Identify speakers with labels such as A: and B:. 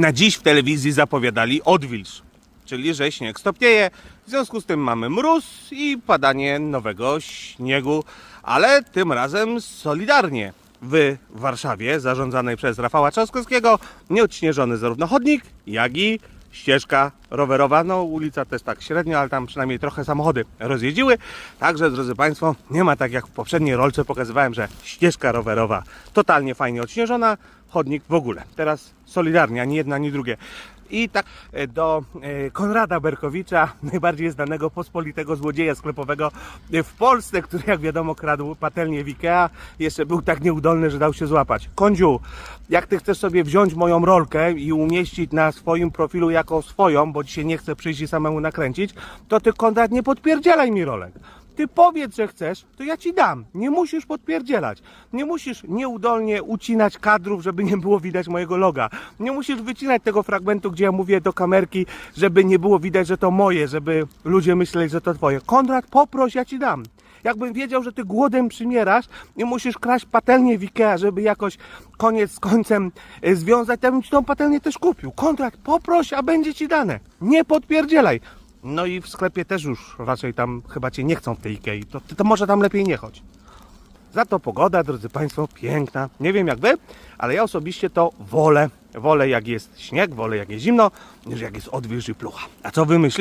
A: Na dziś w telewizji zapowiadali odwilż, czyli że śnieg stopnieje, w związku z tym mamy mróz i padanie nowego śniegu, ale tym razem solidarnie. W Warszawie, zarządzanej przez Rafała Trzaskowskiego, nieodśnieżony zarówno chodnik, jak i ścieżka rowerowa. No, ulica też tak średnio, ale tam przynajmniej trochę samochody rozjeździły. Także, drodzy Państwo, nie ma tak jak w poprzedniej rolce pokazywałem, że ścieżka rowerowa totalnie fajnie odśnieżona, chodnik w ogóle. Teraz solidarnie, ani jedna, ani drugie. I tak e, do e, Konrada Berkowicza, najbardziej znanego pospolitego złodzieja sklepowego e, w Polsce, który jak wiadomo kradł patelnię w Ikea, jeszcze był tak nieudolny, że dał się złapać. Kondziu, jak ty chcesz sobie wziąć moją rolkę i umieścić na swoim profilu jako swoją, bo dzisiaj nie chcę przyjść i samemu nakręcić, to ty Konrad nie podpierdzielaj mi rolek. Ty powiedz, że chcesz, to ja ci dam. Nie musisz podpierdzielać. Nie musisz nieudolnie ucinać kadrów, żeby nie było widać mojego loga. Nie musisz wycinać tego fragmentu, gdzie ja mówię do kamerki, żeby nie było widać, że to moje, żeby ludzie myśleli, że to twoje. Konrad, poproś, ja ci dam. Jakbym wiedział, że ty głodem przymierasz i musisz kraść patelnię w Ikea, żeby jakoś koniec z końcem e, związać, to ja bym ci tą patelnię też kupił. Konrad, poproś, a będzie ci dane. Nie podpierdzielaj. No i w sklepie też już raczej tam chyba cię nie chcą w tej Ikei. To, to może tam lepiej nie chodź. Za to pogoda, drodzy Państwo, piękna. Nie wiem jak Wy, ale ja osobiście to wolę. Wolę jak jest śnieg, wolę jak jest zimno, niż jak jest odwilż i plucha. A co Wy myślicie?